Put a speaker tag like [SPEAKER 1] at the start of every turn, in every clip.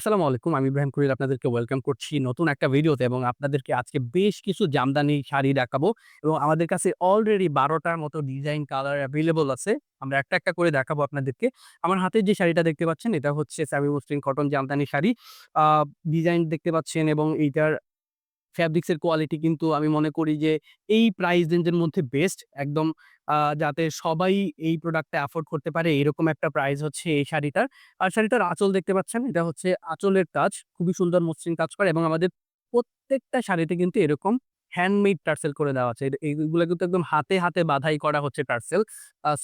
[SPEAKER 1] আসসালামু আলাইকুম। আমি ইব্রাহিম কুরিল আপনাদেরকে ওয়েলকাম করছি নতুন একটা ভিডিওতে এবং আপনাদেরকে আজকে বেশ কিছু জামদানি শাড়ি দেখাবো এবং আমাদের কাছে অলরেডি বারোটার মতো ডিজাইন কালার অ্যাভেলেবল আছে। আমরা একটা, একটা করে দেখাবো আপনাদেরকে। আমার হাতে যে শাড়িটা দেখতে পাচ্ছেন এটা হচ্ছে স্যামি মুসলিম কটন জামদানি শাড়ি। ডিজাইন দেখতে পাচ্ছেন এবং এইটার ফ্যাব্রিক্স এর কোয়ালিটি কিন্তু আমি মনে করি যে এই প্রাইস রেঞ্জের মধ্যে বেস্ট একদম যাতে সবাই এই প্রোডাক্টটা অ্যাফোর্ড করতে পারে এরকম একটা প্রাইস হচ্ছে এই শাড়িটার। আর শাড়িটার আঁচল দেখতে পাচ্ছেন এটা হচ্ছে আঁচলের কাজ। খুবই সুন্দর মসৃণ কাজ করে এবং আমাদের প্রত্যেকটা শাড়িতে কিন্তু এরকম হ্যান্ডমেড টার্সেল করে দেওয়া আছে। এইগুলো কিন্তু একদম হাতে, হাতে বাঁধাই করা হচ্ছে টার্সেল।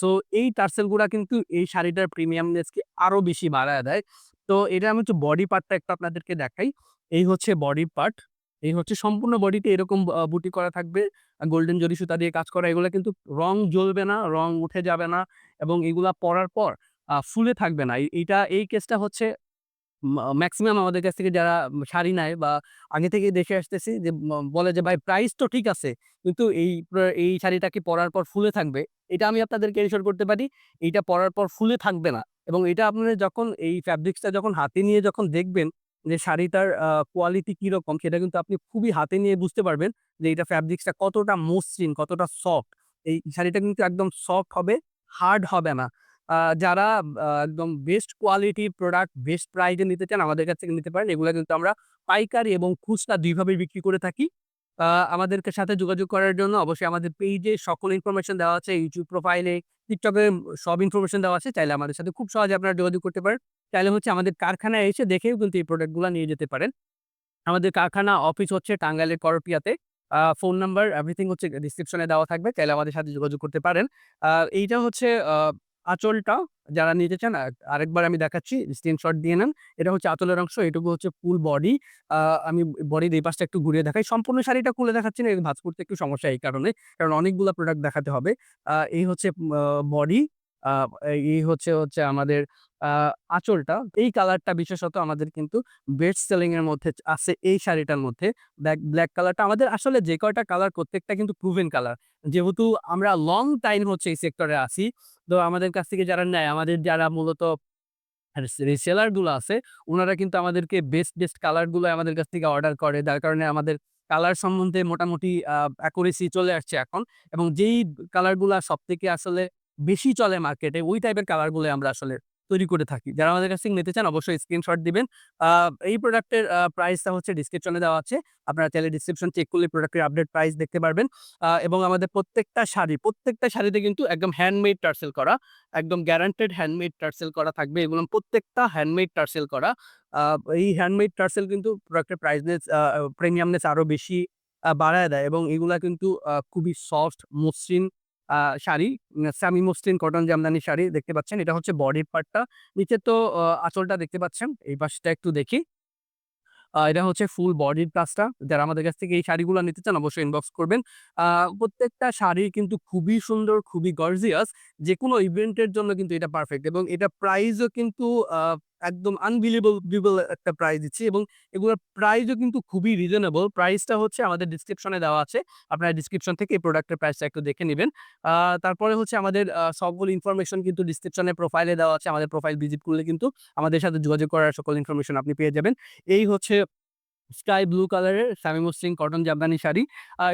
[SPEAKER 1] সো এই টার্সেলগুলা কিন্তু এই শাড়িটার প্রিমিয়ামনেস কে আরও বেশি বাড়ায় দেয়। তো এটা আমি একটু বডি পার্টটা একটু আপনাদেরকে দেখাই। এই হচ্ছে বডি পার্ট। এই হচ্ছে সম্পূর্ণ বডিতে এরকম বুটি করা থাকবে। গোল্ডেন জরি সুতা দিয়ে কাজ করা। এগুলো কিন্তু রং জ্বলবে না, রং উঠে যাবে না এবং এগুলা পরার পর ফুলে থাকবে না। এই এইটা এই কেসটা হচ্ছে ম্যাক্সিমাম আমাদের কাছ থেকে যারা শাড়ি নেয় বা আগে থেকেই দেখে আসতেছি যে বলে যে, "ভাই প্রাইস তো ঠিক আছে। কিন্তু এই এই শাড়িটা কি পরার পর ফুলে থাকবে?" এটা আমি আপনাদেরকে এনশিওর করতে পারি। এইটা পরার পর ফুলে থাকবে না এবং এটা আপনারা যখন এই ফ্যাব্রিক্সটা যখন হাতে নিয়ে যখন দেখবেন যে শাড়িটার কোয়ালিটি কীরকম সেটা কিন্তু আপনি খুবই হাতে নিয়ে বুঝতে পারবেন যে এটা ফ্যাব্রিক্সটা কতটা মসৃণ, কতটা সফট। এই শাড়িটা কিন্তু একদম সফট হবে, হার্ড হবে না। যারা একদম বেস্ট কোয়ালিটির প্রোডাক্ট বেস্ট প্রাইস এ নিতে চান আমাদের কাছ থেকে নিতে পারেন। এগুলো কিন্তু আমরা পাইকারি এবং খুচরা দুইভাবে বিক্রি করে থাকি। আমাদেরকে সাথে যোগাযোগ করার জন্য অবশ্যই আমাদের পেইজে সকল ইনফরমেশন দেওয়া আছে। YouTube প্রোফাইলে, এ সব ইনফরমেশন দেওয়া আছে। চাইলে আমাদের সাথে খুব সহজে আপনারা যোগাযোগ করতে পারেন। চাইলে হচ্ছে আমাদের কারখানায় এসে দেখেও কিন্তু এই প্রোডাক্টগুলা নিয়ে যেতে পারেন। আমাদের কারখানা অফিস হচ্ছে টাঙ্গাইলের করপিয়াতে। ফোন নাম্বার এভরিথিং হচ্ছে ডেসক্রিপশন দেওয়া থাকবে। চাইলে আমাদের সাথে যোগাযোগ করতে পারেন। এইটা হচ্ছে আঁচলটা যারা নিতে চান আরেকবার আমি দেখাচ্ছি স্ক্রিনশট দিয়ে নেন। এটা হচ্ছে আঁচলের অংশ, এটুকু হচ্ছে ফুল বডি। আমি বডির এই পাশটা একটু ঘুরিয়ে দেখাই। সম্পূর্ণ শাড়িটা খুলে দেখাচ্ছি না, ভাঁজ করতে একটু সমস্যা এই কারণে। কারণ অনেকগুলা প্রোডাক্ট দেখাতে হবে। এই হচ্ছে বডি। এই হচ্ছে হচ্ছে আমাদের আঁচলটা। এই কালারটা বিশেষত আমাদের কিন্তু বেস্ট সেলিং এর মধ্যে আছে এই শাড়িটার মধ্যে। ব্যাক ব্ল্যাক কালারটা আমাদের আসলে যে কয়টা কালার প্রত্যেকটা কিন্তু প্রুভেন কালার। যেহেতু আমরা লং টাইম হচ্ছে এই সেক্টরে আছি। তো আমাদের কাছ থেকে যারা নেয়, আমাদের যারা মূলত রিস রিসেলারগুলো আছে, ওনারা কিন্তু আমাদেরকে বেস্ট, বেস্ট কালারগুলো আমাদের কাছ থেকে অর্ডার করে। যার কারণে আমাদের কালার সম্বন্ধে মোটামুটি অ্যাকুরেসি চলে আসছে এখন এবং যেই কালারগুলা সবথেকে আসলে বেশি চলে মার্কেটে ওই টাইপের কালারগুলো আমরা আসলে তৈরি করে থাকি। যারা আমাদের কাছ নিতে চান অবশ্যই স্ক্রিনশট দিবেন। এই প্রোডাক্টের প্রাইসটা হচ্ছে ডেসক্রিপশনে দেওয়া আছে। আপনারা চাইলে ডেসক্রিপশন চেক করলে প্রোডাক্টের আপডেট প্রাইস দেখতে পারবেন। এবং আমাদের প্রত্যেকটা শাড়ি, প্রত্যেকটা শাড়িতে কিন্তু একদম হ্যান্ডমেড টার্সেল করা। একদম গ্যারান্টেড হ্যান্ডমেড টার্সেল করা থাকবে। এগুলো প্রত্যেকটা হ্যান্ডমেড টার্সেল করা। এই হ্যান্ডমেড টার্সেল কিন্তু প্রোডাক্টের প্রাইসনেস প্রিমিয়ামনেস আরও বেশি বাড়ায় দেয় এবং এগুলা কিন্তু খুবই সফট মসৃণ শাড়ি। সেমি মসৃণ কটন জামদানি শাড়ি দেখতে পাচ্ছেন। এটা হচ্ছে বডির পার্টটা। নিচে তো আঁচলটা দেখতে পাচ্ছেন। এই পাশটা একটু দেখি। এটা হচ্ছে ফুল বডির কাজটা। যারা আমাদের কাছ থেকে এই শাড়িগুলো নিতে চান অবশ্যই ইনবক্স করবেন। প্রত্যেকটা শাড়ি কিন্তু খুবই সুন্দর, খুবই গর্জিয়াস। যেকোনো ইভেন্টের জন্য কিন্তু এটা পারফেক্ট এবং এটা প্রাইসও কিন্তু একদম আনবিলিভেবল একটা প্রাইস দিচ্ছি এবং এগুলোর প্রাইসও কিন্তু খুবই রিজনেবল। প্রাইসটা হচ্ছে আমাদের ডিসক্রিপশনে দেওয়া আছে। আপনারা ডিসক্রিপশন থেকে এই প্রোডাক্টের প্রাইসটা একটু দেখে নেবেন তারপরে হচ্ছে আমাদের সবগুলো ইনফরমেশন কিন্তু ডিসক্রিপশনে প্রোফাইলে দেওয়া আছে। আমাদের প্রোফাইল ভিজিট করলে কিন্তু আমাদের সাথে যোগাযোগ করার সকল ইনফরমেশন আপনি পেয়ে যাবেন। এই হচ্ছে স্কাই ব্লু কালারের সেমি মসৃণ কটন জামদানি শাড়ি।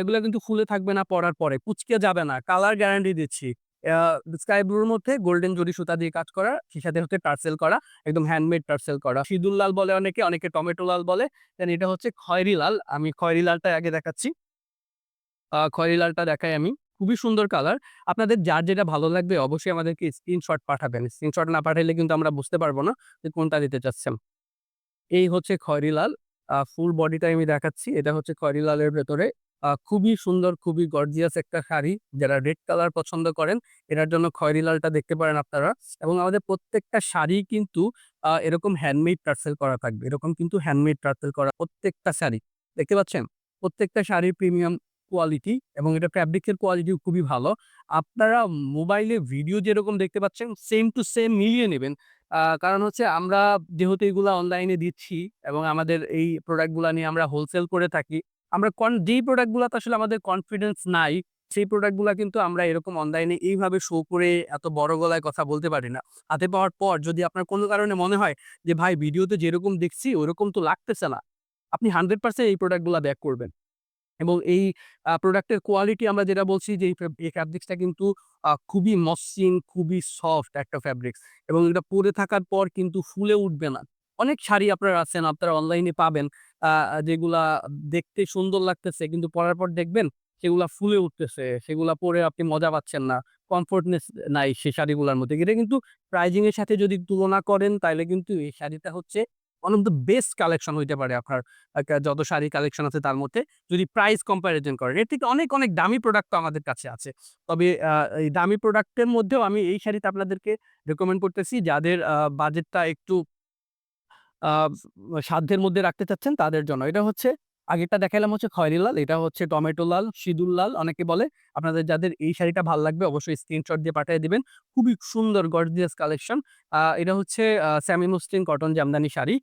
[SPEAKER 1] এগুলা কিন্তু খুলে থাকবে না, পরার পরে। কুচকে যাবে না। কালার গ্যারান্টি দিচ্ছি। স্কাই ব্লুর মধ্যে গোল্ডেন জরি সুতা দিয়ে কাজ করা। সেই সাথে হচ্ছে টার্সেল করা। একদম হ্যান্ডমেড টার্সেল করা। সিঁদুর লাল বলে অনেকে, অনেকে টমেটো লাল বলে। দেন এটা হচ্ছে খয়েরি লাল। আমি খয়েরি লালটা আগে দেখাচ্ছি। খয়েরি লালটা দেখাই আমি। খুবই সুন্দর কালার। আপনাদের যার যেটা ভালো লাগবে অবশ্যই আমাদেরকে স্ক্রিনশট পাঠাবেন। স্ক্রিনশট না পাঠাইলে কিন্তু আমরা বুঝতে পারব না যে কোনটা দিতে চাচ্ছেন। এই হচ্ছে খয়েরি লাল। ফুল বডিটা আমি দেখাচ্ছি। এটা হচ্ছে খয়েরি লালের ভেতরে। খুবই সুন্দর, খুবই গর্জিয়াস একটা শাড়ি। যারা রেড কালার পছন্দ করেন, এটার জন্য খয়েরি লালটা দেখতে পারেন আপনারা। এবং আমাদের প্রত্যেকটা শাড়ি কিন্তু এরকম হ্যান্ডমেড টার্সেল করা থাকবে। এরকম কিন্তু হ্যান্ডমেড টার্সেল করা প্রত্যেকটা শাড়ি। দেখতে পাচ্ছেন? প্রত্যেকটা শাড়ির প্রিমিয়াম কোয়ালিটি এবং এটা ফ্যাব্রিক্স এর কোয়ালিটিও খুবই ভালো। আপনারা মোবাইলে ভিডিও যেরকম দেখতে পাচ্ছেন সেম টু সেম মিলিয়ে নেবেন কারণ হচ্ছে আমরা যেহেতু এগুলা অনলাইনে দিচ্ছি এবং আমাদের এই প্রোডাক্টগুলা নিয়ে আমরা হোলসেল করে থাকি। আমরা কন যেই প্রোডাক্ট গুলাতে আসলে আমাদের কনফিডেন্স নাই সেই প্রোডাক্টগুলো কিন্তু আমরা এরকম অনলাইনে এইভাবে শো করে এত বড় গলায় কথা বলতে পারি না। হাতে পাওয়ার পর যদি আপনার কোনো কারণে মনে হয় যে ভাই ভিডিওতে যেরকম দেখছি ওরকম তো লাগতেছে না। আপনি 100% এই প্রোডাক্টগুলো ব্যাক করবেন। এবং এই প্রোডাক্টের কোয়ালিটি আমরা যেটা বলছি যে এই ফ্যাব্রিক্সটা কিন্তু খুবই মসৃণ, খুবই সফট একটা ফ্যাব্রিক্স এবং এটা পরে থাকার পর কিন্তু ফুলে উঠবে না। অনেক শাড়ি আপনারা আছেন, আপনারা অনলাইনে পাবেন যেগুলা দেখতে সুন্দর লাগতেছে কিন্তু পরার পর দেখবেন সেগুলা ফুলে উঠতেছে। সেগুলা পরে আপনি মজা পাচ্ছেন না। কমফোর্টনেস নাই সে শাড়িগুলোর মধ্যে। এটা কিন্তু প্রাইজিং এর সাথে যদি তুলনা করেন তাইলে কিন্তু এই শাড়িটা হচ্ছে one of the best collection হইতে পারে আপনার যত শাড়ি কালেকশন আছে তার মধ্যে যদি প্রাইস কম্প্যারিজন করেন। এর থেকে অনেক, অনেক দামি প্রোডাক্ট আমাদের কাছে আছে। তবে এই দামি প্রোডাক্টের মধ্যেও আমি এই শাড়িটা আপনাদেরকে রেকমেন্ড করতেছি যাদের বাজেটটা একটু সাধ্যের মধ্যে রাখতে চাচ্ছেন তাদের জন্য। এটা হচ্ছে আগেরটা দেখাইলাম হচ্ছে খয়েরি লাল, এটা হচ্ছে টমেটো লাল, সিঁদুর লাল অনেকে বলে। আপনাদের যাদের এই শাড়িটা ভালো লাগবে অবশ্যই স্ক্রিনশট দিয়ে পাঠিয়ে দিবেন। খুবই সুন্দর গর্জিয়াস কালেকশন। এটা হচ্ছে semi muslin cotton jamdani sari.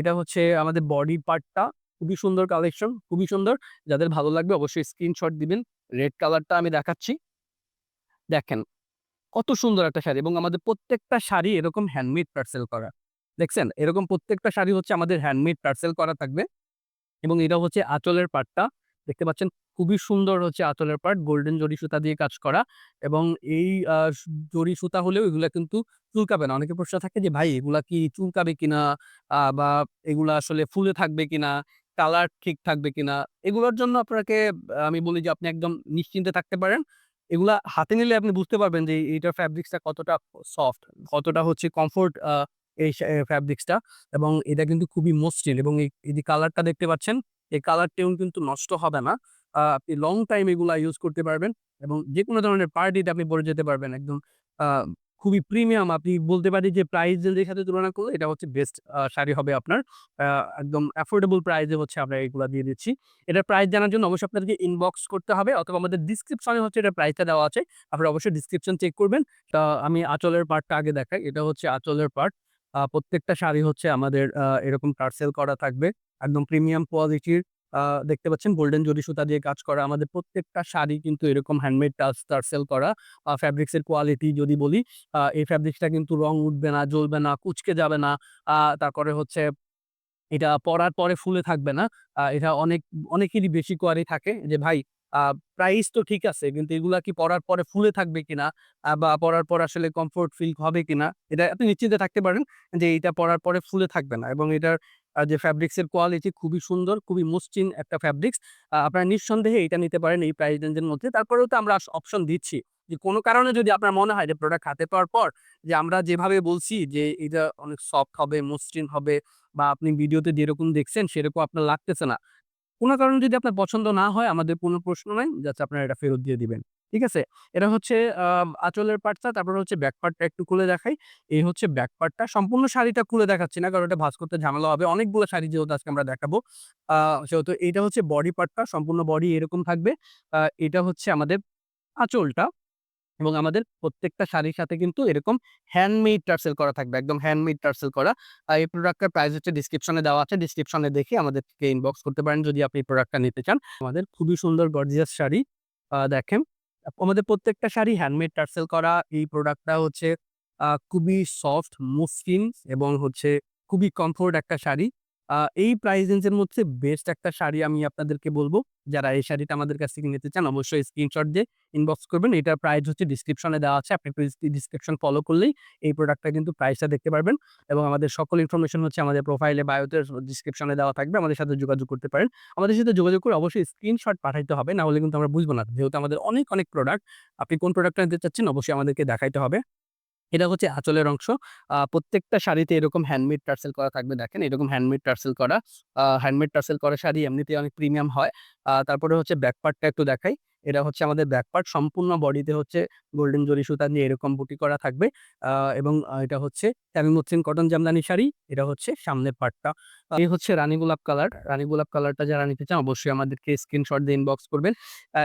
[SPEAKER 1] এটা হচ্ছে আমাদের বডি পার্টটা খুবই সুন্দর কালেকশন, খুবই সুন্দর। যাদের ভালো লাগবে অবশ্যই স্ক্রিনশট দিবেন। রেড কালারটা আমি দেখাচ্ছি। দেখেন, কত সুন্দর একটা শাড়ি এবং আমাদের প্রত্যেকটা শাড়ি এরকম হ্যান্ডমেড পার্সেল করা। দেখছেন? এরকম প্রত্যেকটা শাড়ি হচ্ছে আমাদের হ্যান্ডমেড পার্সেল করা থাকবে। এবং এটা হচ্ছে আঁচলের পার্টটা। দেখতে পাচ্ছেন খুবই সুন্দর হচ্ছে আঁচলের পার্ট। গোল্ডেন জরি সুতা দিয়ে কাজ করা এবং এই জরি সুতা হলেও এগুলা কিন্তু চুলকাবে না। অনেকে প্রশ্ন থাকে যে ভাই এগুলা কি চুলকাবে কিনা? বা এগুলা আসলে ফুলে থাকবে কিনা? কালার ঠিক থাকবে কিনা? এগুলোর জন্য আপনাকে আমি বলি যে আপনি একদম নিশ্চিন্তে থাকতে পারেন। এগুলা হাতে নিলে আপনি বুঝতে পারবেন যে এইটার ফ্যাব্রিক্সটা কতটা সফট, কতটা হচ্ছে কমফোর্ট এই ফ্যাব্রিক্সটা এবং এটা কিন্তু খুবই মসৃণ এবং এই, যে কালারটা দেখতে পাচ্ছেন, এই কালার টিউন কিন্তু নষ্ট হবে না। আপনি লং টাইম এগুলা ইউজ করতে পারবেন এবং যেকোনো ধরনের পার্টিতে আপনি পরে যেতে পারবেন একদম খুবই প্রিমিয়াম আপনি বলতে পারি যে প্রাইস রেঞ্জের সাথে তুলনা করলে এটা হচ্ছে বেস্ট শাড়ি হবে আপনার। একদম অ্যাফোর্ডেবল প্রাইস হচ্ছে আমরা এগুলা দিয়ে দিচ্ছি। এটা প্রাইস জানার জন্য অবশ্যই আপনাদেরকে ইনবক্স করতে হবে অথবা আমাদের ডেসক্রিপশন হচ্ছে এটার প্রাইসটা দেওয়া আছে। আপনারা অবশ্যই ডিসক্রিপশন চেক করবেন। তা আমি আঁচলের পার্টটা আগে দেখাই। এটা হচ্ছে আঁচলের পার্ট। প্রত্যেকটা শাড়ি হচ্ছে আমাদের এরকম টার্সেল করা থাকবে। একদম প্রিমিয়াম কোয়ালিটির দেখতে পাচ্ছেন গোল্ডেন জরি সুতা দিয়ে কাজ করা। আমাদের প্রত্যেকটা শাড়ি কিন্তু এরকম হ্যান্ডমেড টার্স টার্সেল করা। আ ফ্যাব্রিক্স এর কোয়ালিটি যদি বলি, এই ফ্যাব্রিক্সটা কিন্তু রং উঠবে না, জ্বলবে না, কুচকে যাবে না। তারপরে হচ্ছে এটা পরার পরে ফুলে থাকবে না। এটা অনেক অনেকেরই বেশি কোয়ারি থাকে যে ভাই প্রাইস তো ঠিক আছে কিন্তু এগুলা কি পরার পরে ফুলে থাকবে কিনা? বা পরার পর আসলে কমফোর্ট ফিল হবে কিনা? এটা আপনি নিশ্চিন্তে থাকতে পারেন যে এটা পরার পরে ফুলে থাকবে না এবং এটার যে ফ্যাব্রিক্স এর কোয়ালিটি খুবই সুন্দর, খুবই মসৃণ একটা ফ্যাব্রিক্স। আপনারা নিঃসন্দেহে এটা নিতে পারেন এই প্রাইস রেঞ্জের মধ্যে। তারপরেও তো আমরা অপশন দিচ্ছি। যে কোনো কারণে যদি আপনার মনে হয় যে প্রোডাক্ট হাতে পাওয়ার পর যে আমরা যেভাবে বলছি যে এটা অনেক সফট হবে, মসৃণ হবে বা আপনি ভিডিওতে যেরকম দেখছেন সেরকম আপনার লাগতেছে না। কোনো কারণে যদি আপনার পছন্দ না হয়, আমাদের কোনো প্রশ্ন নাই। যাতে আপনারা এটা ফেরত দিয়ে দিবেন। ঠিক আছে? এটা হচ্ছে আঁচলের পার্টটা তারপর হচ্ছে ব্যাক পার্টটা একটু খুলে দেখাই। এই হচ্ছে ব্যাক পার্টটা। সম্পূর্ণ শাড়িটা খুলে দেখাচ্ছি না, কারণ এটা ভাস করতে ঝামেলা হবে। অনেকগুলো শাড়ি যেহেতু আজকে আমরা দেখাবো। সেহেতু এটা হচ্ছে বডি পার্টটা। সম্পূর্ণ বডি এরকম থাকবে। এটা হচ্ছে আমাদের আঁচলটা এবং আমাদের প্রত্যেকটা শাড়ির সাথে কিন্তু এরকম হ্যান্ডমেড টার্সেল করা থাকবে। একদম হ্যান্ডমেড টার্সেল করা। এই প্রোডাক্টটার প্রাইস হচ্ছে ডেসক্রিপশন দেওয়া আছে। ডেসক্রিপশন দেখে আমাদেরকে ইনবক্স করতে পারেন যদি আপনি প্রোডাক্টটা নিতে চান। আমাদের খুবই সুন্দর গর্জিয়াস শাড়ি। দেখেন আমাদের প্রত্যেকটা শাড়ি হ্যান্ডমেড টার্সেল করা। এই প্রোডাক্টটা হচ্ছে খুবই সফট, মসৃণ এবং হচ্ছে খুবই কমফোর্ট একটা শাড়ি। এই প্রাইস রেঞ্জের মধ্যে বেস্ট একটা শাড়ি আমি আপনাদেরকে বলব যারা এই শাড়িটা আমাদের কাছ থেকে নিতে চান অবশ্যই স্ক্রিনশট দিয়ে ইনবক্স করবেন। এটার প্রাইস হচ্ছে ডিসক্রিপশনে দেওয়া আছে। আপনি ডেসক্রিপশন ফলো করলেই এই প্রোডাক্টটা কিন্তু প্রাইসটা দেখতে পারবেন এবং আমাদের সকল ইনফরমেশন হচ্ছে আমাদের প্রোফাইলে বায়োতে ডেসক্রিপশন দেওয়া থাকবে। আমাদের সাথে যোগাযোগ করতে পারেন। আমাদের সাথে যোগাযোগ করে অবশ্যই স্ক্রিনশট পাঠাইতে হবে। না হলে কিন্তু আমরা বুঝব না। যেহেতু আমাদের অনেক, অনেক প্রোডাক্ট। আপনি কোন প্রোডাক্টটা নিতে চাচ্ছেন অবশ্যই আমাদেরকে দেখাইতে হবে। এটা হচ্ছে আঁচলের অংশ। প্রত্যেকটা শাড়িতে এরকম হ্যান্ডমেড টার্সেল করা থাকবে, দেখেন এরকম হ্যান্ডমেড টার্সেল করা। হ্যান্ডমেড টার্সেল করা শাড়ি এমনিতে অনেক প্রিমিয়াম হয়। তারপরে হচ্ছে ব্যাকপার্টটা একটু দেখাই। এটা হচ্ছে আমাদের ব্যাক পার্ট সম্পূর্ণ বডিতে হচ্ছে গোল্ডেন জরি সুতা নিয়ে এরকম বুটি করা থাকবে। এবং এটা হচ্ছে মসৃণ কটন জামদানি শাড়ি। এটা হচ্ছে সামনের পার্টটা। এই হচ্ছে রানী গোলাপ কালার। রানী গোলাপ কালারটা যারা নিতে চান অবশ্যই আমাদেরকে স্ক্রিনশট দিয়ে ইনবক্স করবেন।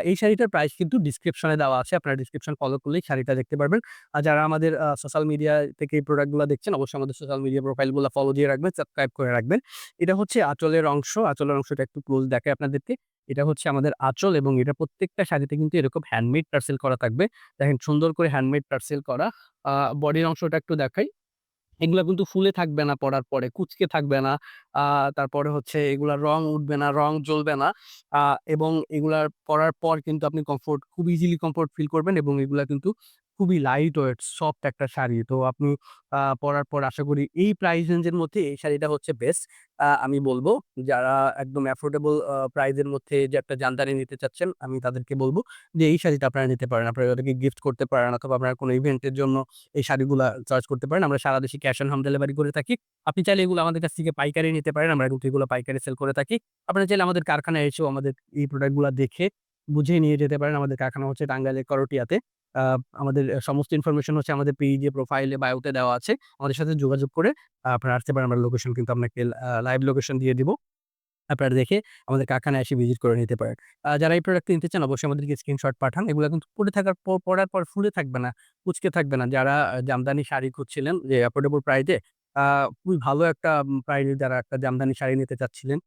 [SPEAKER 1] এই শাড়িটার প্রাইস কিন্তু ডেসক্রিপশন দেওয়া আছে। আপনারা ডেসক্রিপশন ফলো করলেই শাড়িটা দেখতে পারবেন। আর যারা আমাদের সোশ্যাল মিডিয়া থেকে এই প্রোডাক্টগুলা দেখছেন অবশ্যই আমাদের সোশ্যাল মিডিয়া প্রোফাইলগুলা ফলো দিয়ে রাখবেন, সাবস্ক্রাইব করে রাখবেন। এটা হচ্ছে আঁচলের অংশ। আঁচলের অংশটা একটু ক্লোজ দেখাই আপনাদেরকে। এটা হচ্ছে আমাদের আঁচল এবং এটা প্রত্যেকটা শাড়িতে কিন্তু এরকম হ্যান্ডমেড টার্সেল করা থাকবে। দেখেন সুন্দর করে হ্যান্ডমেড টার্সেল করা। বডির অংশটা একটু দেখাই। এগুলা কিন্তু ফুলে থাকবে না পড়ার পরে, কুচকে থাকবে না। তারপরে হচ্ছে এগুলার রং উঠবে না, রং জ্বলবে না। এবং এগুলার পরার পর কিন্তু আপনি কমফোর্ট খুব ইজিলি কমফোর্ট ফিল করবেন এবং এগুলা কিন্তু খুবই লাইট ওয়েট সফট একটা শাড়ি। তো আপনি পরার পর আশা করি এই প্রাইস রেঞ্জ এর মধ্যে এই শাড়িটা হচ্ছে বেস্ট। আমি বলব যারা একদম অ্যাফোর্ডেবল এর মধ্যে যে একটা জামদানি নিতে চাচ্ছেন, আমি তাদেরকে বলব যে এই শাড়িটা আপনারা নিতে পারেন। আপনারা ওদেরকে গিফট করতে পারেন অথবা আপনারা কোনো ইভেন্টের জন্য এই শাড়িগুলা চয়েস করতে পারেন। আমরা সারা দেশে ক্যাশ অন হোম ডেলিভারি করে থাকি। আপনি চাইলে এগুলো আমাদের কাছ থেকে পাইকারি নিতে পারেন। আমরা এগুলো পাইকারি সেল করে থাকি। আপনারা চাইলে আমাদের কারখানায় এসেও আমাদের এই প্রোডাক্টগুলা দেখে বুঝে নিয়ে যেতে পারেন। আমাদের কারখানা হচ্ছে টাঙ্গাইলের করটিয়াতে। আমাদের সমস্ত ইনফরমেশন হচ্ছে আমাদের পেইজে, প্রোফাইলে, বায়োতে দেওয়া আছে। আমাদের সাথে যোগাযোগ করে আপনারা আসতে পারেন। আমরা লোকেশন কিন্তু আপনাকে লাইভ লোকেশন দিয়ে দিব। আপনারা দেখে আমাদের কারখানায় এসে ভিজিট করে নিতে পারেন। যারা এই প্রোডাক্ট নিতে চান অবশ্যই আমাদেরকে স্ক্রিনশট পাঠান। এগুলো কিন্তু পরে থাকার পর পরার পর ফুলে থাকবে না, কুঁচকে থাকবে না। যারা জামদানি শাড়ি খুঁজছিলেন যে অ্যাফোর্ডেবল প্রাইস এ খুবই ভালো একটা এ যারা একটা জামদানি শাড়ি নিতে চাচ্ছিলেন।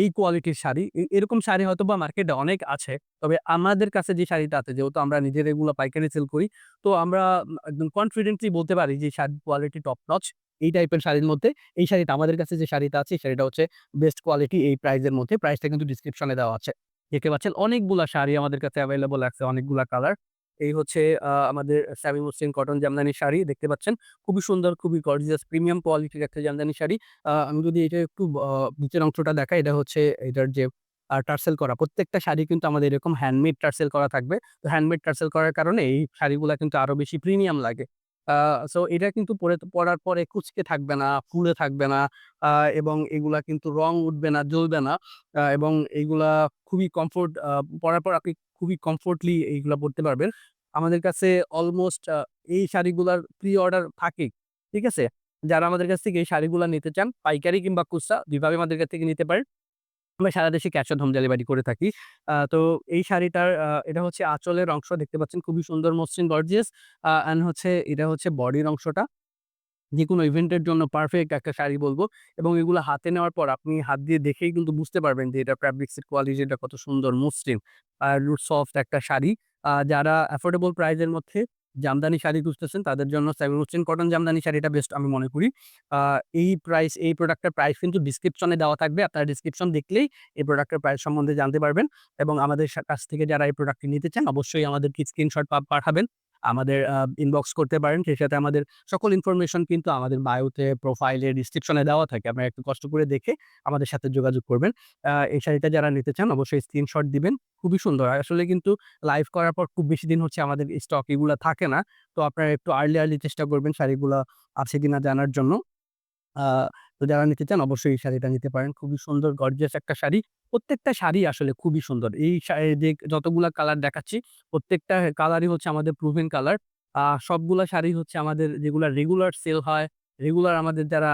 [SPEAKER 1] এই কোয়ালিটির শাড়ি এরকম শাড়ি হয়তোবা মার্কেটে অনেক আছে। তবে আমাদের কাছে যে শাড়িটা আছে যেহেতু আমরা নিজের এগুলা পাইকারি সেল করি। তো আমরা একদম কনফিডেন্টলি বলতে পারি যে শাড়ির কোয়ালিটি টপ নচ। এই টাইপের শাড়ির মধ্যে এই শাড়িটা আমাদের কাছে যে শাড়িটা আছে এই শাড়িটা হচ্ছে বেস্ট কোয়ালিটি এই প্রাইস এর মধ্যে। প্রাইসটা কিন্তু ডেসক্রিপশন দেওয়া আছে। দেখতে পাচ্ছেন অনেকগুলা শাড়ি আমাদের কাছে এভেইলেবল আছে, অনেকগুলা কালার। এই হচ্ছে আমাদের semi muslin cotton jamdani sari দেখতে পাচ্ছেন। খুবই সুন্দর, খুবই গর্জিয়াস প্রিমিয়াম কোয়ালিটির একটা জামদানি শাড়ি। আমি যদি এটা একটু নিচের অংশটা দেখাই এটা হচ্ছে এটার যে টার্সেল করা। প্রত্যেকটা শাড়ি কিন্তু আমাদের এরকম হ্যান্ডমেড টার্সেল করা থাকবে। তো হ্যান্ডমেড টার্সেল করার কারণে এই শাড়িগুলো কিন্তু আরও বেশি প্রিমিয়াম লাগে। সো এটা কিন্তু পরে পরার পরে কুচকে থাকবে না, ফুলে থাকবে না। এবং এগুলা কিন্তু রং উঠবে না, জ্বলবে না। এবং এগুলা খুবই কমফোর্ট পরার পর আপনি খুবই কমফোর্টলি এইগুলা পড়তে পারবেন। আমাদের কাছে অলমোস্ট এই শাড়িগুলার প্রি অর্ডার থাকে ঠিক আছে? যারা আমাদের কাছ থেকে এই শাড়িগুলো নিতে চান, পাইকারি কিংবা খুচরা ২ ভাবে আমাদের কাছ থেকে নিতে পারেন। আমরা সারা দেশে ক্যাশ অন হোম ডেলিভারি করে থাকি। তো এই শাড়িটার এটা হচ্ছে আঁচলের অংশ দেখতে পাচ্ছেন খুবই সুন্দর মসৃণ গর্জিয়াস। অ্যান্ড হচ্ছে এটা হচ্ছে বডির অংশটা। যেকোনো ইভেন্টের জন্য পারফেক্ট একটা শাড়ি বলব এবং এগুলো হাতে নেওয়ার পর আপনি হাত দিয়ে দেখেই কিন্তু বুঝতে পারবেন যে এটা ফ্যাব্রিক্স এর কোয়ালিটিটা কত সুন্দর, মসৃণ আর সফট একটা শাড়ি। যারা অ্যাফোর্ডেবল প্রাইস এর মধ্যে জামদানি শাড়ি খুঁজতেছেন, তাদের জন্য মসৃণ কটন জামদানি শাড়িটা বেস্ট আমি মনে করি। এই প্রাইস এই প্রোডাক্টের প্রাইস কিন্তু ডেসক্রিপশনে দেওয়া থাকবে। আপনারা ডেসক্রিপশন দেখলেই এই প্রোডাক্টের প্রাইস সম্বন্ধে জানতে পারবেন এবং আমাদের কাছ থেকে যারা এই প্রোডাক্টটি নিতে চান, অবশ্যই আমাদেরকে স্ক্রিনশট পাঠাবেন। আমাদের ইনবক্স করতে পারেন। সেই সাথে আমাদের সকল ইনফরমেশন কিন্তু আমাদের বায়োতে, প্রোফাইলে, ডিসক্রিপশনে দেওয়া থাকে। আপনারা একটু কষ্ট করে দেখে আমাদের সাথে যোগাযোগ করবেন। এই শাড়িটা যারা নিতে চান অবশ্যই স্ক্রিনশট দিবেন। খুবই সুন্দর। আসলে কিন্তু লাইভ করার পর খুব বেশি দিন হচ্ছে আমাদের স্টক এগুলা থাকে না। তো আপনারা একটু আর্লি, আর্লি চেষ্টা করবেন শাড়িগুলো আছে কিনা জানার জন্য। তো যারা নিতে চান অবশ্যই এই শাড়িটা নিতে পারেন। খুবই সুন্দর গর্জিয়াস একটা শাড়ি। প্রত্যেকটা শাড়ি আসলে খুবই সুন্দর। এই যে যতগুলা কালার দেখাচ্ছি প্রত্যেকটা কালারই হচ্ছে আমাদের প্রুভেন কালার। সবগুলা শাড়ি হচ্ছে আমাদের যেগুলা রেগুলার সেল হয়, রেগুলার আমাদের যারা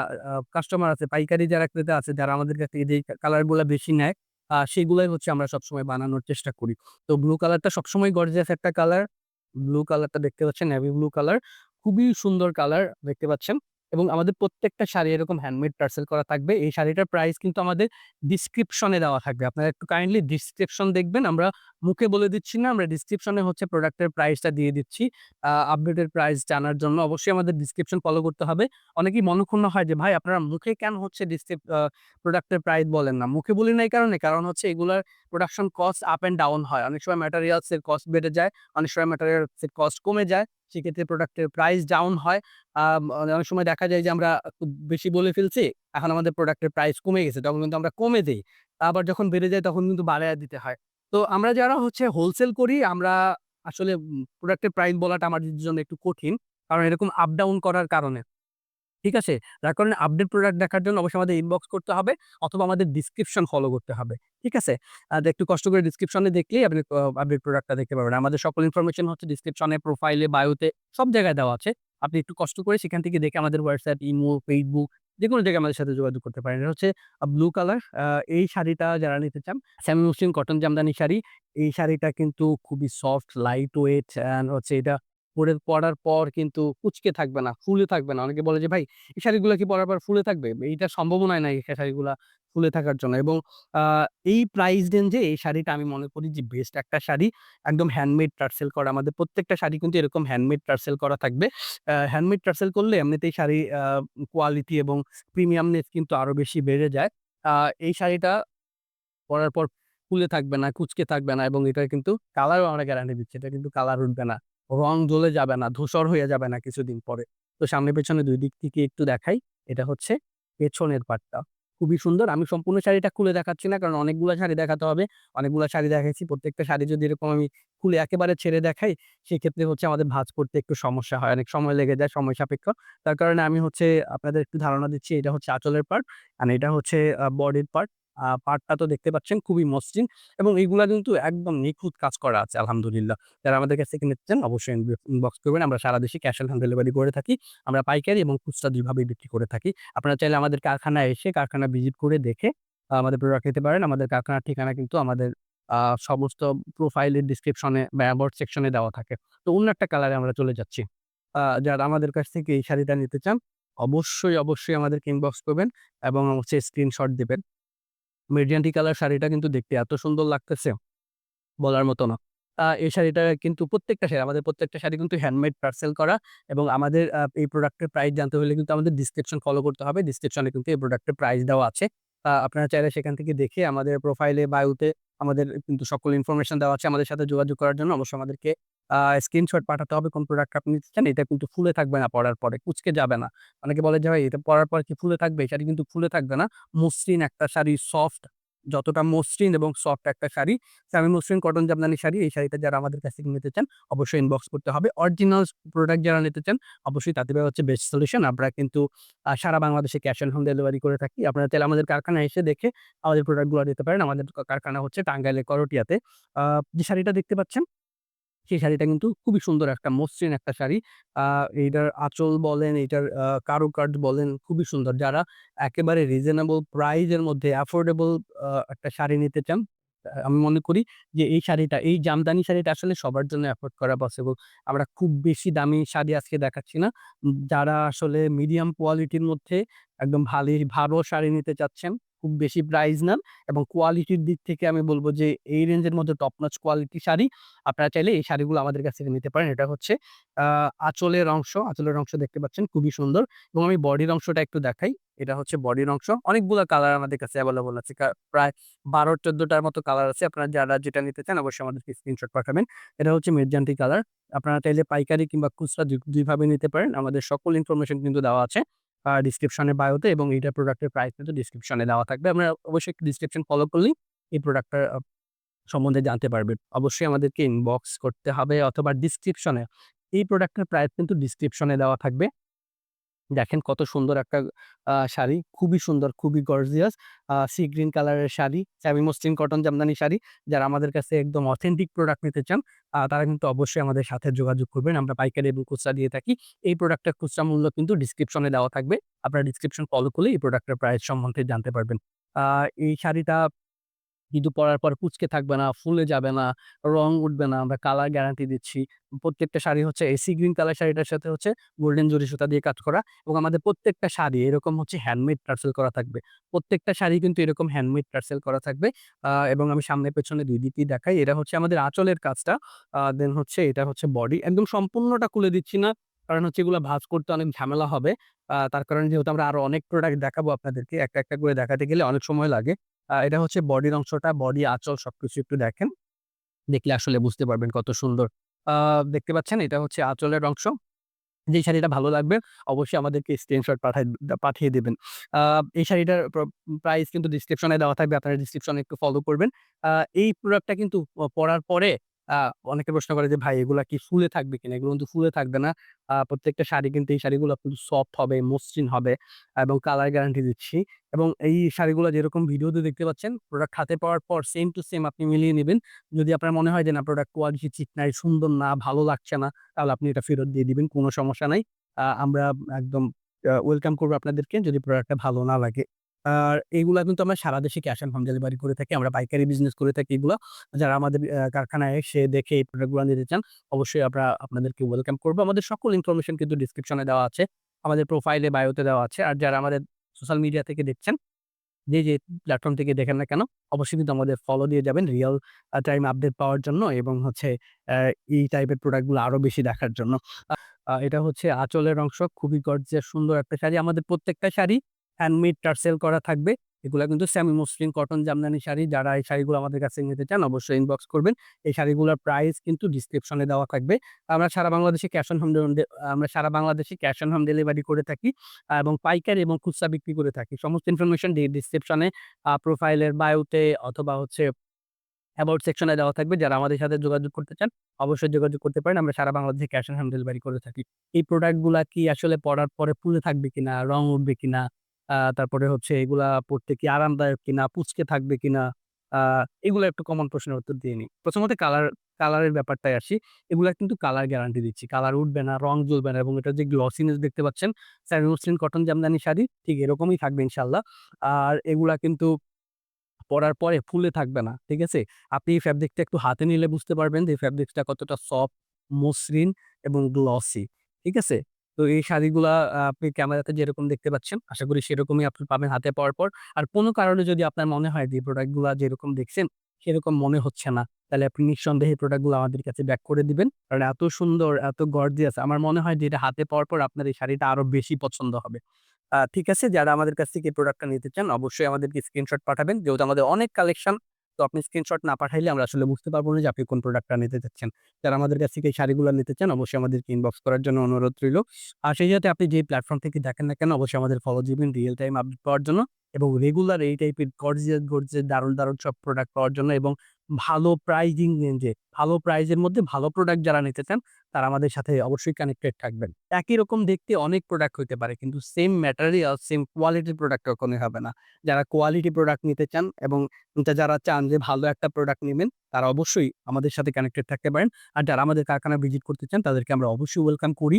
[SPEAKER 1] কাস্টমার আছে, পাইকারি যারা ক্রেতা আছে, যারা আমাদের কাছ থেকে যেই কালারগুলা বেশি নেয়, সেগুলাই হচ্ছে আমরা সবসময় বানানোর চেষ্টা করি। তো ব্লু কালারটা সবসময় গর্জিয়াস একটা কালার। ব্লু কালারটা দেখতে পাচ্ছেন নেভি ব্লু কালার। খুবই সুন্দর কালার দেখতে পাচ্ছেন এবং আমাদের প্রত্যেকটা শাড়ি এরকম হ্যান্ডমেড পার্সেল করা থাকবে। এই শাড়িটার প্রাইস কিন্তু আমাদের ডিসক্রিপশনে দেওয়া থাকবে। আপনারা একটু কাইন্ডলি ডিসক্রিপশন দেখবেন। আমরা মুখে বলে দিচ্ছি না, আমরা ডিসক্রিপশনে হচ্ছে প্রোডাক্টের প্রাইসটা দিয়ে দিচ্ছি। আপডেটের প্রাইস জানার জন্য অবশ্যই আমাদের ডিসক্রিপশন ফলো করতে হবে। অনেকেই মনক্ষুণ্ণ হয় যে ভাই আপনারা মুখে কেন হচ্ছে ডিসক্রিপ প্রোডাক্টের প্রাইস বলেন না? মুখে বলি না এই কারণে, কারণ হচ্ছে এগুলার production cost up and down হয়। অনেক সময় ম্যাটেরিয়ালস এর কস্ট বেড়ে যায়, অনেক সময় ম্যাটেরিয়ালস এর কস্ট কমে যায়। সেক্ষেত্রে প্রোডাক্টের প্রাইস ডাউন হয়। অনেক সময় দেখা যায় যে আমরা খুব বেশি বলে ফেলছি। এখন আমাদের প্রোডাক্টের প্রাইস কমে গেছে। তখন কিন্তু আমরা কমে দিই আবার যখন বেড়ে যায় তখন কিন্তু বাড়ায় দিতে হয়। তো আমরা যারা হচ্ছে হোলসেল করি, আমরা আসলে প্রোডাক্টের প্রাইস বলাটা আমাদের জন্য একটু কঠিন। কারণ এরকম আপ ডাউন করার কারণে। ঠিক আছে? যার কারণে আপডেট প্রোডাক্ট দেখার জন্য অবশ্যই আমাদের ইনবক্স করতে হবে অথবা আমাদের ডিসক্রিপশন ফলো করতে হবে। ঠিক আছে? আ একটু কষ্ট করে ডিসক্রিপশনে দেখলেই আপনি আপডেট প্রোডাক্টটা দেখতে পারবেন। আমাদের সকল ইনফরমেশন হচ্ছে ডিসক্রিপশনে, প্রোফাইলে, বায়োতে সব জায়গায় দেওয়া আছে। আপনি একটু কষ্ট করে সেখান থেকে দেখে আমাদের হোয়াটসঅ্যাপ, ইমো, ফেসবুক যেকোনো জায়গায় আমাদের সাথে যোগাযোগ করতে পারেন। এটা হচ্ছে ব্লু কালার। এই শাড়িটা যারা নিতে চান semi muslin cotton jamdani sari. এই শাড়িটা কিন্তু খুবই সফট, লাইট ওয়েট অ্যান্ড হচ্ছে এটা পরে পড়ার পর কিন্তু কুঁচকে থাকবে না, ফুলে থাকবে না। অনেকে বলে যে, "ভাই এই শাড়িগুলো কি পরার পর ফুলে থাকবে?" এইটার সম্ভাবনাই নাই এই শাড়িগুলা ফুলে থাকার জন্য এবং এই প্রাইস রেঞ্জে এই শাড়িটা আমি মনে করি যে বেস্ট একটা শাড়ি। একদম হ্যান্ডমেড টার্সেল করা। আমাদের প্রত্যেকটা শাড়ি কিন্তু এরকম হ্যান্ডমেড টার্সেল করা থাকবে। হ্যান্ডমেড টার্সেল করলে এমনিতেই শাড়ি কোয়ালিটি এবং প্রিমিয়ামনেস কিন্তু আরও বেশি বেড়ে যায়। এই শাড়িটা পরার পর ফুলে থাকবে না, কুচকে থাকবে না এবং এটা কিন্তু কালারও আমরা গ্যারান্টি দিচ্ছি। এটা কিন্তু কালার উঠবে না, রং জ্বলে যাবে না, ধূসর হয়ে যাবে না কিছুদিন পরে। তো সামনে পেছনে দুই দিক থেকে একটু দেখাই। এটা হচ্ছে পেছনের পার্টটা। খুবই সুন্দর। আমি সম্পূর্ণ শাড়িটা খুলে দেখাচ্ছি না কারণ অনেকগুলা শাড়ি দেখাতে হবে। অনেকগুলো শাড়ি দেখাইছি। প্রত্যেকটা শাড়ি যদি এরকম আমি খুলে একেবারে ছেড়ে দেখাই, সেক্ষেত্রে হচ্ছে আমাদের ভাঁজ করতে একটু সমস্যা হয়। অনেক সময় লেগে যায়, সময় সাপেক্ষ। তার কারণে আমি হচ্ছে আপনাদের একটু ধারণা দিচ্ছি। এটা হচ্ছে আঁচলের পার্ট আর এটা হচ্ছে বডির পার্ট। পার্টটা তো দেখতে পাচ্ছেন খুবই মসৃণ এবং এইগুলা কিন্তু একদম নিখুঁত কাজ করা আছে আলহামদুলিল্লাহ। যারা আমাদের কাছ থেকে নিতে চান অবশ্যই ইনব ইনবক্স করবেন। আমরা সারা দেশে ক্যাশ অন ডেলিভারি করে থাকি। আমরা পাইকারি এবং খুচরা ২ ভাবেই বিক্রি করে থাকি। আপনারা চাইলে আমাদের কারখানায় এসে কারখানা ভিজিট করে দেখে আমাদের প্রোডাক্ট নিতে পারেন। আমাদের কারখানার ঠিকানা কিন্তু আমাদের সমস্ত প্রোফাইলের ডিসক্রিপশনে অ্যাবাউট সেকশনে দেওয়া থাকে। তো অন্য একটা কালারে আমরা চলে যাচ্ছি। যারা আমাদের কাছ থেকে এই শাড়িটা নিতে চান অবশ্যই, অবশ্যই আমাদেরকে ইনবক্স করবেন এবং হচ্ছে স্ক্রিনশট দিবেন। মেজেন্টি কালার শাড়িটা কিন্তু দেখতে এত সুন্দর লাগতেছে, বলার মতো না। এই শাড়িটা কিন্তু প্রত্যেকটা শাড়ি, আমাদের প্রত্যেকটা শাড়ি কিন্তু হ্যান্ডমেড পার্সেল করা এবং আমাদের এই প্রোডাক্টের প্রাইস জানতে হলে কিন্তু আমাদের ডেসক্রিপশন ফলো করতে হবে। ডেসক্রিপশনে কিন্তু এই প্রোডাক্টের প্রাইস দেওয়া আছে। আপনারা চাইলে সেখান থেকে দেখে আমাদের প্রোফাইলে, বায়োতে আমাদের কিন্তু সকল ইনফরমেশন দেওয়া আছে। আমাদের সাথে যোগাযোগ করার জন্য অবশ্যই আমাদেরকে স্ক্রিনশট পাঠাতে হবে কোন প্রোডাক্ট আপনি নিতে চান। এটা কিন্তু ফুলে থাকবে না পড়ার পরে, কুঁচকে যাবে না। অনেকে বলে যে, "ভাই এটা পরার পর কি ফুলে থাকবে?" শাড়ি কিন্তু ফুলে থাকবে না। মসৃণ একটা শাড়ি, সফট যতটা মসৃণ এবং সফট একটা sari, semi muslin cotton jamdani sari. এই শাড়িটা যারা আমাদের কাছ থেকে নিতে চান অবশ্যই ইনবক্স করতে হবে। অরিজিনাল প্রোডাক্ট যারা নিতে চান অবশ্যই তাঁতিবাই হচ্ছে বেস্ট সলিউশন। আমরা কিন্তু সারা বাংলাদেশে ক্যাশ অন হোম ডেলিভারি করে থাকি। আপনারা চাইলে আমাদের কারখানায় এসে দেখে আমাদের প্রোডাক্টগুলো নিতে পারেন। আমাদের কারখানা হচ্ছে টাঙ্গাইলের করটিয়াতে। যে শাড়িটা দেখতে পাচ্ছেন সেই শাড়িটা কিন্তু খুবই সুন্দর একটা মসৃণ একটা শাড়ি। আ এইটার আঁচল বলেন, এইটার কারুকার্য বলেন খুবই সুন্দর। যারা একেবারে রিজনেবল প্রাইস এর মধ্যে অ্যাফোর্ডেবল একটা শাড়ি নিতে চান, আমি মনে করি যে এই শাড়িটা, এই জামদানি শাড়িটা আসলে সবার জন্য অ্যাফোর্ড করা পসিবল। আমরা খুব বেশি দামি শাড়ি আজকে দেখাচ্ছি না। যারা আসলে মিডিয়াম কোয়ালিটির মধ্যে একদম ভালি ভালো শাড়ি নিতে চাচ্ছেন, খুব বেশি প্রাইস না এবং কোয়ালিটির দিক থেকে আমি বলব যে এই রেঞ্জের মধ্যে টপ নচ কোয়ালিটি শাড়ি। আপনারা চাইলে এই শাড়িগুলো আমাদের কাছ থেকে নিতে পারেন। এটা হচ্ছে আঁচলের অংশ, আঁচলের অংশ দেখতে পাচ্ছেন খুবই সুন্দর এবং আমি বডির অংশটা একটু দেখাই। এটা হচ্ছে বডির অংশ। অনেকগুলা কালার আমাদের কাছে অ্যাভেলেবল আছে। প্রায় ১২-১৪ টার মতো কালার আছে। আপনারা যারা যেটা নিতে চান অবশ্যই আমাদেরকে স্ক্রিনশট পাঠাবেন। এটা হচ্ছে মেজেন্টি কালার। আপনারা চাইলে পাইকারি কিংবা খুচরা দুইভাবে নিতে পারেন। আমাদের সকল ইনফরমেশন কিন্তু দেওয়া আছে ডেসক্রিপশনে, বায়োতে এবং এইটা প্রোডাক্টের প্রাইস কিন্তু ডিসক্রিপশনে দেওয়া থাকবে। আমরা অবশ্যই একটু ডিসক্রিপশন ফলো করলেই এই প্রোডাক্টটার সম্বন্ধে জানতে পারবে অবশ্যই আমাদেরকে ইনবক্স করতে হবে অথবা ডিসক্রিপশনে এই প্রোডাক্টের প্রাইস কিন্তু ডিসক্রিপশনে দেওয়া থাকবে। দেখেন কত সুন্দর একটা শাড়ি। খুবই সুন্দর, খুবই গর্জিয়াস। সি গ্রিন কালারের sari, semi muslin cotton jamdani sari. যারা আমাদের কাছে একদম অথেন্টিক প্রোডাক্ট নিতে চান, তারা কিন্তু অবশ্যই আমাদের সাথে যোগাযোগ করবেন। আমরা পাইকারি এবং খুচরা দিয়ে থাকি। এই প্রোডাক্টের খুচরা মূল্য কিন্তু ডেসক্রিপশনে দেওয়া থাকবে। আপনারা ডেসক্রিপশন ফলো করলে এই প্রোডাক্টের প্রাইস সম্বন্ধে জানতে পারবেন। এই শাড়িটা কিন্তু পরার পর কুচকে থাকবে না, ফুলে যাবে না, রং উঠবে না। আমরা কালার গ্যারান্টি দিচ্ছি। প্রত্যেকটা শাড়ি হচ্ছে এসি গ্রিন কালার শাড়িটার সাথে হচ্ছে গোল্ডেন জরি সুতা দিয়ে কাজ করা এবং আমাদের প্রত্যেকটা শাড়ি এরকম হচ্ছে হ্যান্ডমেড টার্সেল করা থাকবে। প্রত্যেকটা শাড়ি কিন্তু এরকম হ্যান্ডমেড টার্সেল করা থাকবে। এবং আমি সামনে পেছনে ২ দিকেই দেখাই। এটা হচ্ছে আমাদের আঁচলের কাজটা। দেন হচ্ছে এটা হচ্ছে বডি। একদম সম্পূর্ণটা খুলে দিচ্ছি না। কারণ হচ্ছে এগুলো ভাজ করতে অনেক ঝামেলা হবে। তার কারণে যেহেতু আমরা আরও অনেক প্রোডাক্ট দেখাবো আপনাদেরকে। একটা, একটা করে দেখাতে গেলে অনেক সময় লাগে। এটা হচ্ছে বডির অংশটা, বডি, আঁচল সবকিছু একটু দেখেন। দেখলে আসলে বুঝতে পারবেন কত সুন্দর। দেখতে পাচ্ছেন এটা হচ্ছে আঁচলের অংশ। যে শাড়িটা ভালো লাগবে অবশ্যই আমাদেরকে স্ক্রিনশট পাঠায় পাঠিয়ে দেবেন এই শাড়িটার প্র প্রাইস কিন্তু ডিসক্রিপশনে দেওয়া থাকবে। আপনারা ডিসক্রিপশনে একটু ফলো করবেন। এই প্রোডাক্টটা কিন্তু পরার পরে অনেকে প্রশ্ন করে যে, "ভাই এগুলা কি ফুলে থাকবে কিনা?" এগুলো কিন্তু ফুলে থাকবে না। প্রত্যেকটা শাড়ি কিন্তু এই শাড়িগুলো কিন্তু সফট হবে, মসৃণ হবে এবং কালার গ্যারান্টি দিচ্ছি এবং এই শাড়িগুলো যেরকম ভিডিওতে দেখতে পাচ্ছেন, প্রোডাক্ট হাতে পাওয়ার পর সেম টু সেম আপনি মিলিয়ে নেবেন যদি আপনার মনে হয় যে, না প্রোডাক্ট কোয়ালিটি ঠিক নাই, সুন্দর না, ভালো লাগছে না, তাহলে আপনি এটা ফেরত দিয়ে দিবেন। কোনো সমস্যা নাই। আমরা একদম ওয়েলকাম করব আপনাদেরকে যদি প্রোডাক্টটা ভালো না লাগে। আর এইগুলো কিন্তু আমরা সারা দেশে ক্যাশ অন হোম ডেলিভারি করে থাকি। আমরা পাইকারি বিজনেস করে থাকি এগুলো যারা আমাদের কারখানায় এসে দেখে এই প্রোডাক্টগুলো নিতে চান, অবশ্যই আমরা আপনাদেরকে ওয়েলকাম করব আমাদের সকল ইনফরমেশন কিন্তু ডেসক্রিপশনে দেওয়া আছে। আমাদের প্রোফাইলে, বায়োতে দেওয়া আছে। আর যারা আমাদের সোশ্যাল মিডিয়া থেকে দেখছেন, যে, যে প্ল্যাটফর্ম থেকে দেখেন না কেন, অবশ্যই কিন্তু আমাদের ফলো দিয়ে যাবেন রিয়াল টাইম আপডেট পাওয়ার জন্য এবং হচ্ছে এই টাইপের প্রোডাক্টগুলো আরও বেশি দেখার জন্য। এটা হচ্ছে আঁচলের অংশ। খুবই গর্জিয়াস সুন্দর একটা শাড়ি। আমাদের প্রত্যেকটা শাড়ি হ্যান্ডমেড টার্সেল করা থাকবে। এগুলা কিন্তু semi muslin cotton jamdani sari. যারা এই শাড়িগুলো আমাদের কাছে নিতে চান অবশ্যই ইনবক্স করবেন। এই শাড়িগুলোর প্রাইস কিন্তু ডিসক্রিপশনে দেওয়া থাকবে। আমরা সারা বাংলাদেশে ক্যাশ অন হোম আমরা সারা বাংলাদেশে ক্যাশ অন হোম ডেলিভারি করে থাকি এবং পাইকারি এবং খুচরা বিক্রি করে থাকি। সমস্ত ইনফরমেশন ডিসক্রিপশনে প্রোফাইলের বায়োতে অথবা হচ্ছে অ্যাবাউট সেকশনে দেওয়া থাকবে। যারা আমাদের সাথে যোগাযোগ করতে চান, অবশ্যই যোগাযোগ করতে পারেন। আমরা সারা বাংলাদেশে ক্যাশ অন হোম ডেলিভারি করে থাকি। এই প্রোডাক্টগুলা কি আসলে পড়ার পরে ফুলে থাকবে কিনা, রং উঠবে কিনা, তারপরে হচ্ছে এগুলা পড়তে কি আরামদায়ক কিনা, পুচকে থাকবে কিনা, এগুলা একটু কমন প্রশ্নের উত্তর দিয়ে নিই। প্রথমত কালার কালারের ব্যাপারটাই আসি। এগুলা কিন্তু কালার গ্যারান্টি দিচ্ছি। কালার উঠবে না, রং জ্বলবে না এবং এটা যে গ্লসিনেস দেখতে পাচ্ছেন, semi muslin cotton jamdani sari ঠিক এরকমই থাকবে ইনশাল্লাহ আর এগুলা কিন্তু পরার পরে ফুলে থাকবে না। ঠিক আছে? আপনি এই ফেব্রিকটা একটু হাতে নিলে বুঝতে পারবেন যে ফেব্রিক্সটা কতটা সফট, মসৃণ এবং গ্লসি। ঠিক আছে? তো এই শাড়িগুলা আপনি ক্যামেরাতে যেরকম দেখতে পাচ্ছেন, আশা করি সেরকমই আপনি পাবেন হাতে পাওয়ার পর। আর কোনো কারণে যদি আপনার মনে হয় যে প্রোডাক্টগুলা যেরকম দেখছেন, সেরকম মনে হচ্ছে না, তাহলে আপনি নিঃসন্দেহে এই প্রোডাক্টগুলো আমাদের কাছে ব্যাক করে দিবেন। কারণ এত সুন্দর, এত গর্জিয়াস আমার মনে হয় যে এটা হাতে পাওয়ার পর আপনার এই শাড়িটা আরও বেশি পছন্দ হবে। ঠিক আছে? যারা আমাদের কাছ থেকে প্রোডাক্টটা নিতে চান, অবশ্যই আমাদেরকে স্ক্রিনশট পাঠাবেন। যেহেতু আমাদের অনেক কালেকশন, তো আপনি স্ক্রিনশট না পাঠাইলে আমরা আসলে বুঝতে পারব না যে আপনি কোন প্রোডাক্টটা নিতে চাচ্ছেন। যারা আমাদের কাছ থেকে এই শাড়িগুলো নিতে চান, অবশ্যই আমাদেরকে ইনবক্স করার জন্য অনুরোধ রইল আর সেই সাথে আপনি যে প্ল্যাটফর্ম থেকে দেখেন না কেন, অবশ্যই আমাদের ফলো দিবেন রিয়েল টাইম আপডেট পাওয়ার জন্য এবং রেগুলার এই টাইপের গর্জিয়াস, গর্জিয়াস দারুণ, দারুণ সব প্রোডাক্ট পাওয়ার জন্য এবং ভালো প্রাইজিং রেঞ্জে, ভালো প্রাইজের মধ্যে ভালো প্রোডাক্ট যারা নিতে চান, তারা আমাদের সাথে অবশ্যই কানেক্টেড থাকবেন। একই রকম দেখতে অনেক প্রোডাক্ট হইতে পারে কিন্তু সেম ম্যাটেরিয়াল, সেম কোয়ালিটির প্রোডাক্ট কখনোই হবে না। যারা কোয়ালিটি প্রোডাক্ট নিতে চান এবং যারা চান যে ভালো একটা প্রোডাক্ট নেবেন তারা অবশ্যই আমাদের সাথে কানেক্টেড থাকতে পারেন। আর যারা আমাদের কারখানা ভিজিট করতে চান, তাদেরকে আমরা অবশ্যই ওয়েলকাম করি।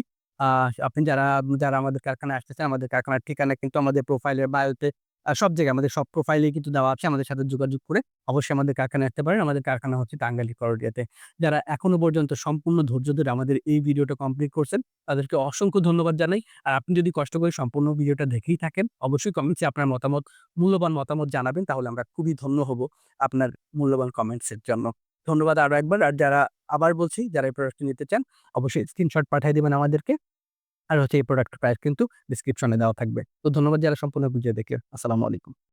[SPEAKER 1] আপনি যারা, যারা আমাদের কারখানায় আসতে চান, আমাদের কারখানার ঠিকানা কিন্তু আমাদের প্রোফাইলের বায়োতে সব জায়গায় আমাদের সব প্রোফাইলে কিন্তু দেওয়া আছে। আমাদের সাথে যোগাযোগ করে অবশ্যই আমাদের কারখানায় আসতে পারেন। আমাদের কারখানা হচ্ছে টাঙ্গাইল করডিয়াতে। যারা এখনও পর্যন্ত সম্পূর্ণ ধৈর্য ধরে আমাদের এই ভিডিওটা কমপ্লিট করছেন, তাদেরকে অসংখ্য ধন্যবাদ জানাই। আর আপনি যদি কষ্ট করে সম্পূর্ণ ভিডিওটা দেখেই থাকেন, অবশ্যই কমেন্টসে আপনার মতামত, মূল্যবান মতামত জানাবেন। তাহলে আমরা খুবই ধন্য হব আপনার মূল্যবান কমেন্টসের জন্য। ধন্যবাদ আরও একবার। আর যারা আবার বলছি, যারা এই প্রোডাক্টটি নিতে চান, অবশ্যই স্ক্রিনশট পাঠায় দিবেন আমাদেরকে। আর হচ্ছে এই প্রোডাক্টের প্রাইস কিন্তু ডিসক্রিপশনে দেওয়া থাকবে। তো ধন্যবাদ যারা সম্পূর্ণ ভিডিও দেখে আসসালামু আলাইকুম।